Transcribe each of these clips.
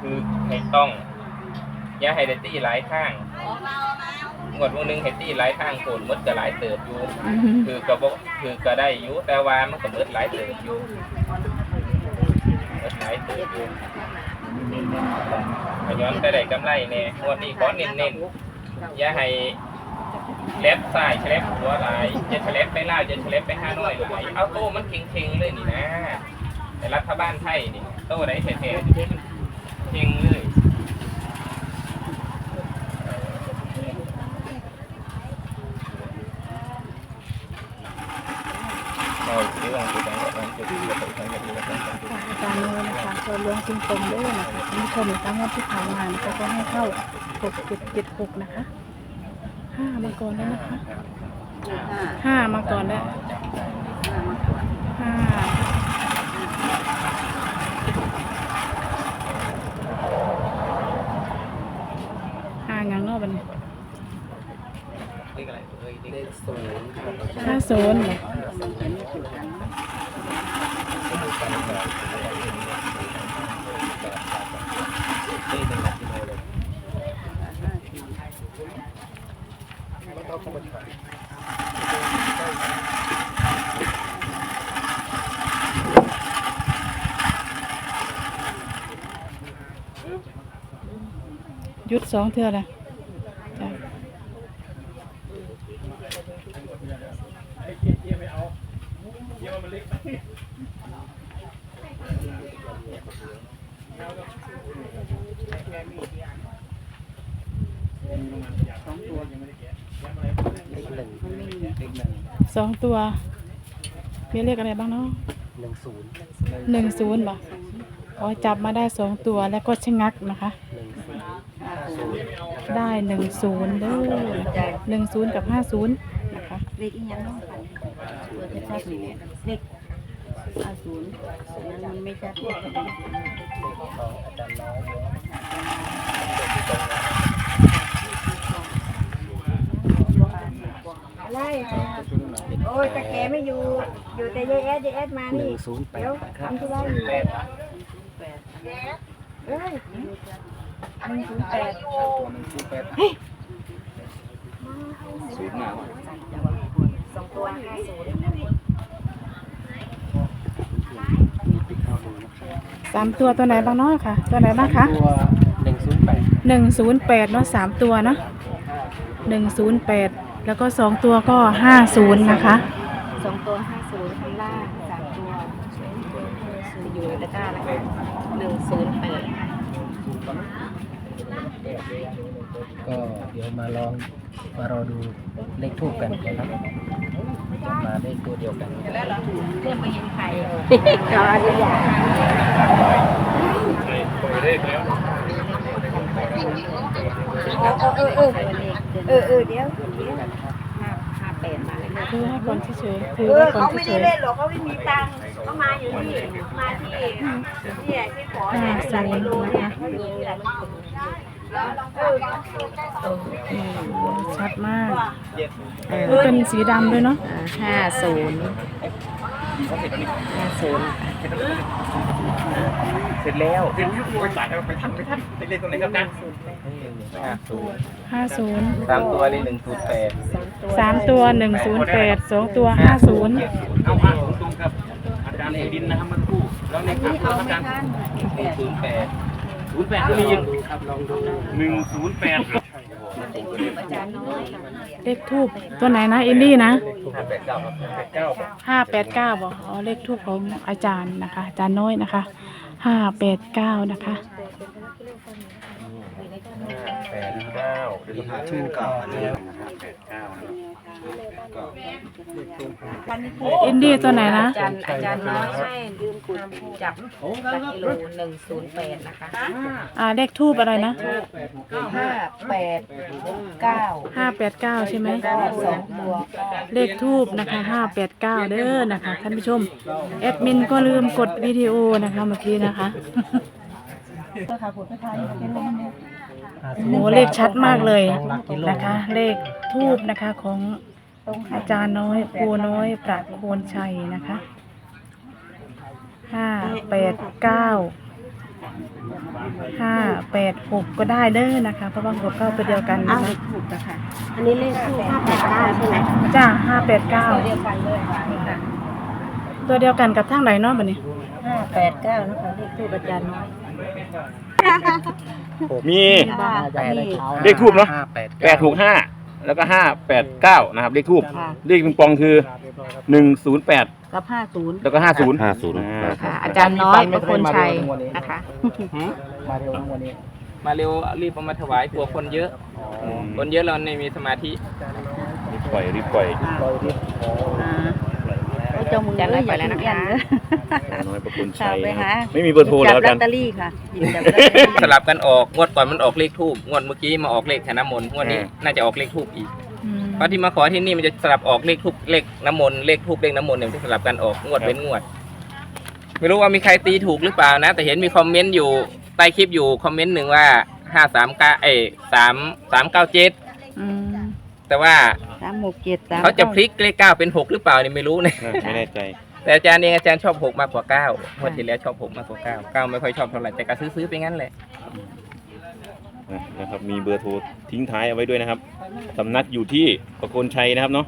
คือให้ต้องอย่าให้ได้ตีหลายข้างงวดวงหนึงให้ตี้หลายข้างโกนมดก็หลายเติบอยู่อือฮึคือก็บ่คือก็ได้อยู่แต่ว่ามันก็มดหลายเติบอยู่มดหลายเติบอยู่ก็ย้อนไปได้กำไรแน่งวดนี้ขอเน้นๆอย่าให้เล็บซ้ายเล็บหัวหลายจะเล็บไปล่าวจะเล็บไปห้าน้อยหลายเอาโต้มันเค็งๆเลยนี่นะ แต่รัฐบาลไทยนี่โต้ได้แท้ๆ เค็งเลยเราเรื่องจุดนั้นก็ต้องจุดที่เราต้องการที่เราต้องการค่ะอาจารย์เลยนะคะโซนเรื่องซิงตรงด้วยนะคะท่านผู้ชมนะคะงวดที่ผ่านมานะคะก็ให้เข้า6776นะคะห้ามาก่อนแล้วนะคะห้ามาก่อนแล้วห้ายังเนอกบัดน เรียกอะไรเอ้ยเรียก ห้าศูนย์เหรอนี่เป็นหลักกิโลเลยหยุดสองเทื่อเล สองตัว มีเลขอะไรบ้างเนาะหนึ่งศูนย์หนึ่งศูนย์บ่อ๋อจับมาได้สองตัวแล้วก็ชะงักนะคะ หนึ่งศูนย์ห้าศูนย์ได้หนึ่งศูนย์เด้อหนึ่งศูนย์กับห้าศูนย์นะคะ เลขอีหยังน้องฝันตัวที่ชัดนี่เลข อาศูนย์นั้นมันไม่ชัดของอาจารย์น้อยอะไรโอ้ยตะแกไม่อยู่ อยู่แต่ยายแอดยายแอดมาหนึ่นี่งศูนย์แปเดี๋ยวดครับทำธุรอยู่เอ้ยหนึ่งศูนย์แปดหนึ่งศูนย์แปดสูงมากสองตัวห้าศูนย์ มีปิดเข้าดูนะครับ สามตัวตัวไหนบ้างเนาะค่ะ ตัวไหนบ้างคะตัวหนึ่งศูนย์แปดหนึ่งศูนย์แปดเนาะสามตัวเนาะหนึ่งศูนย์แปดแล้วก็สองตัวก็ห้าศูนย์นะคะสองตัวห้าศูนย์ข้างล่างสามตัวอยู่ในตะกร้านะคะหนึ่งศูนย์แปดก็เดี๋ยวมาลองมารอดูเลขทูบกันนะครับ จะมาได้ตัวเดียวกันเพื่อนไปยินใครก็อนุญาตเออเออเออเออเออเดี๋ยวเดี๋ยวห้าห้าแปดมาเลยคือให้คนเฉยๆคือเออให้คนเขาไม่เฉได้ยเล่นหรอกเขาไม่มีตังค์เขามาอยู่นี่มาที่เนี่ยที่ขอเนี่ยหลักกิโลเนี่ยเขาอยู่ที่หลักกิโลเออๆ ชัดมากเออเป็นสีดำด้วยเนาะห้าศูนย์ห้าศูนย์เสร็จแล้วเสร็จแล้วไปสายไปทันไปทันไปเล่นตรงไหนครับนะห้าศูนย์ห้าศูนย์สามตัวนี่หนึ่งศูนย์แปดสามตัวหนึ่งศูนย์แปดสองตัวห้าศูนย์เอาห้าศูนย์ตรงครับอาจารย์เอดินนะครับมันคู่แล้วในครับอาจารย์หนึ่งศูนย์แปด ศูนย์แปดก็มีอีกครับลองดูหนึ่งศูนย์แปดอาจารย์น้อยเลขทูบตัวไหนนะอินดี้นะห้าแปดเก้าครับแปดเก้าห้าแปดเก้าบอกอ๋อเลขทูบของอาจารย์นะคะ อาจารย์น้อยนะคะห้าแปดเก้านะคะ แปดเก้าดูหาชื่อก่อนนะครับแปดเก้าอินดี้ตัวไหนนะ อาจารย์อาจารย์น้อยให้ลืมคุณจับหลักกิโลหนึ่งศูนย์แปดนะคะอ่าเลขทูบอะไรนะห้าแปดเก้าห้าแปดเก้าใช่ไหมก็สองตัวก็เลขทูบนะคะห้าแปดเก้าเด้อนะคะท่านผู้ชมแอดมินก็ลืมกดวิดีโอนะคะเมื่อกี้นะคะ โหเลขชัดมากเลยนะคะ เลขทูบนะคะของอาจารย์น้อยปูน้อยประโคนชัยนะคะห้าแปดเก้าห้าแปดหกก็ได้เด้อนะคะ เพราะว่าหกเก้าตัวเดียวกันเอานะคะถูกนะคะอันนี้เลขคู่ห้าแปดเก้าใช่ไหมจ้าห้าแปดเก้าเดียวกันเลยค่ะตัวเดียวกันกับทางไหนเนาะบัดนี้ห้าแปดเก้านะคะเลขคู่อาจารย์น้อย มีค่ะเลขทูปเนอะห้าแปดแปดถูกห้าแล้วก็ห้าแปดเก้านะครับ เลขทูบค่ะเลขปิงปองคือหนึ่งศูนย์แปดกับห้าศูนย์แล้วก็ห้าศูนย์ ห้าศูนย์ค่ะ อาจารย์น้อยประคนชัยนะคะ มาเร็วทั้งวันนี้ มาเร็วรีบเอามาถวายกลัวคนเยอะคนเยอะเราไม่มีสมาธิ รีบปล่อยรีบปล่อยล อยทิศอ่าก็จมือเลยไปแล้วนะคะน้อยประคุณค่ะชัยไปนะคหารับไม่มีเบอร์โทรแล้วจับลกัอนตเตอรี่ค่ะหยิบจับลอตเตอรี่ สลับกันออกงวดก่อนมันออกเลขทูบงวดเมื่อกี้มาออกเลขแทนน้ำมนต์งวดนี้อืม น่าจะออกเลขทูบอีกอืมเพราะที่มาขอที่นี่มันจะสลับออกเลขทูบเลขน้ำมนต์เลขทูบเลขน้ำมนต์เนี่ยมันจะสลับกันออกงวดเป็นงวด ไม่รู้ว่ามีใครตีถูกหรือเปล่านะ แต่เห็นมีคอมเมนต์อยู่ใต้คลิปอยู่คอมเมนต์หนึ่งว่าห้าสามเก้าเอ้สามสามเก้าเจ็ด อืม แต่ว่าสามหกเจ็ดสามเขาจะพลิกเลขเก้าเป็นหกหรือเปล่านี่ไม่รู้นะ ไม่แน่ใจแต่อาจารย์เองอาจารย์ชอบหกมากกว่าเก้างวดที่แล้วชอบหกมากกว่าเก้าเก้าไม่ค่อยชอบเท่าไหร่แต่ก็ซื้อๆไปงั้นแหละนะครับมีเบอร์โทรทิ้งท้ายเอาไว้ด้วยนะครับสำนักอยู่ที่ประโคนชัยนะครับเนาะ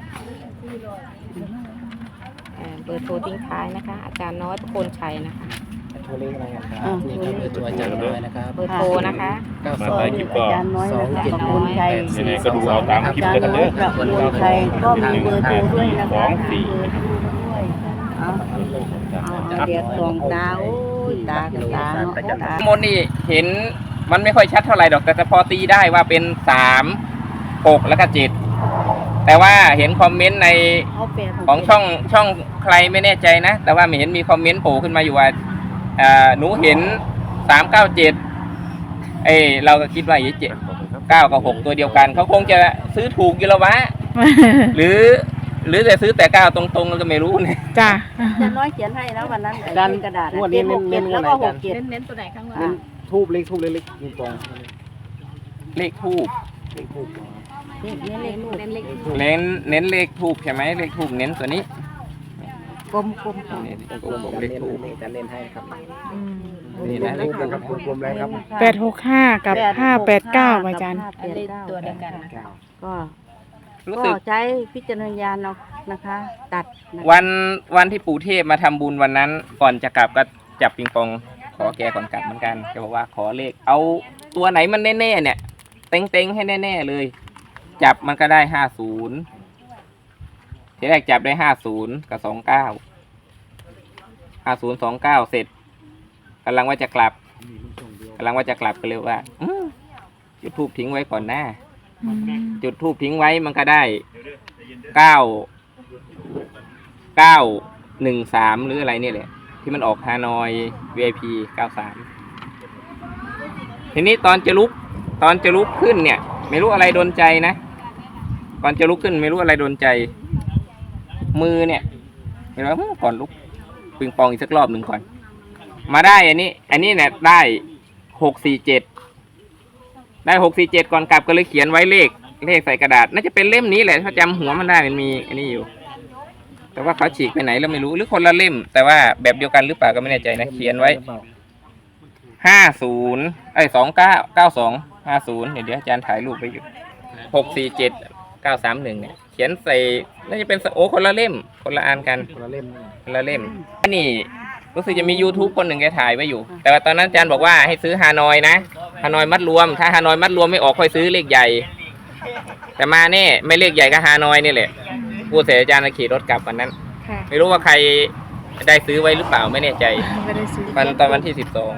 อ่าเบอร์โทรทิ้งท้ายนะคะ อาจารย์น้อยประโคนชัยนะคะ โชว์เลขอะไรกันครับอ่านี่ครับเบอร์ตัวอาจารย์น้อยนะครับเบอร์โทรนะคะ เก้ามาสองท้ายคลิปก็ อาจารย์น้อยนะคะขอบคุณชัยยังไงก็ดูเอาตามคลิปเลยครับเด้อประคุณชัยก็มีเบอร์โทรด้วยนะสคะองสี่เอาเอาเดียดสองตาโอ้ยตากับตาเนาะตาน้ำมนต์นี่เห็นมันไม่ค่อยชัดเท่าไหร่ดอกแต่พอตีได้ว่าเป็นสามหกแล้วก็เจ็ดแต่ว่าเห็นคอมเมนต์ในเอาแปดหกของช่องช่องใครไม่แน่ใจนะ แต่ว่าไม่เห็นมีคอมเมนต์โผล่ขึ้นมาอยู่ว่าอ่า หนูเห็นสามเก้าเจ็ดเอ้ยเราก็คิดว่าอีเจ็ดเก้ากับหกตัวเดียวกัน เขาคงจะซื้อถูกอยู่แล้ววะหรือ หรือจะซื้อแต่เก้าตรงๆก็ไม่รู้เนี่ยจ้าอาจารย์น้อยเขียนให้แล้ววันนั้นอาจารย์กระดาษงวดนี้เจ็ดหกเน้เจ็นดๆแล้วก็งวดไหนหกเจ็ดเน้นตัวไหนข้างล่างเน้นทูบเลขทูบเลขเล็กปิงปองเลขทูบเลขทูบนี่นี่เลขลูกเน้นเลขเน้นเน้นเลขทูบใช่ไหมเลขทูบเน้นตัวนี้ กลมกลมกลมนี่กลมๆเลเล่ขนทูบๆจะเล่นให้ครับนี่นะเลขทูบครับกลมๆเลยครับ แปดหกห้ากับห้าแปดเก้าอาจารย์ อันนี้ตัวเดียวกันนะเก้าก็รู้ก็สึกใช้พิจารณญาณเอานะคะ ตัดนะคะวันวันที่ปู่เทพมาทำบุญวันนั้น ก่อนจะกลับก็จับปิงปองขอแกก่อนกลับเหมือนกันแกบอกว่าขอเลข เอาตัวไหนมันแน่ๆเนี่ย เต็งๆให้แน่ๆเลย จับมันก็ได้ห้าศูนย์ ทีแรกจับได้ห้าศูนย์กับสองเก้าห้าศูนย์สองเก้าเสร็จกำลังว่าจะกลับกำลังว่าจะกลับก็เลยว่าอืจุดทูบทิ้งไว้ก่อนหน้า จุดทูบทิ้งไว้มันก็ได้เก้าเก้าหนึ่งสามหรืออะไรเนี่ยแหละ ที่มันออกฮานอย VIP เก้าสามทีนี้ตอนจะลุกตอนจะลุกขึ้นเนี่ย ไม่รู้อะไรโดนใจนะก่อนจะลุกขึ้นไม่รู้อะไรโดนใจ มือเนี่ยเห็นไหมอืมก่อนลุกปิงปองอีกสักรอบหนึ่งก่อน มาได้อันนี้ อันนี้เนี่ยได้หกสี่เจ็ดได้หกสี่เจ็ดก่อนกลับก็เลยเขียนไว้เลขเลขใส่กระดาษ น่าจะเป็นเล่มนี้แหละถ้าจำหัวมันได้มันมีอันนี้อยู่ แต่ว่าเขาฉีกไปไหนเราไม่รู้หรือคนละเล่ม แต่ว่าแบบเดียวกันหรือเปล่าก็ไม่แน่ใจนะเขียนไว้ห้าศูนย์ไอ้สองเก้าเก้าสองห้าศูนย์เดี๋ยวอาจารย์ถ่ายรูปไปอยู่หกสี่เจ็ด เก้าสามหนึ่งเนี่ย เขียนใส่น่าจะเป็นโอ้คนละเล่ม คนละอันกัน คนละเล่มนี่คนละเล่มอันนี้รู้สึกจะมี YouTube คนหนึ่งแกถ่ายไว้อยู่ แต่ว่าตอนนั้นอาจารย์บอกว่าให้ซื้อฮานอยนะฮานอยมัดรวม ถ้าฮานอยมัดรวมไม่ออกค่อยซื้อเลขใหญ่ แต่มาแน่ไม่เลขใหญ่ก็ฮานอยนี่แหละพูดเสร็จอาจารย์ก็ขี่รถกลับวันนั้น ค่ะไม่รู้ว่าใครได้ซื้อไว้หรือเปล่าไม่แน่ใจ ไม่ได้ซื้อ วันตอนวันที่สิบสอง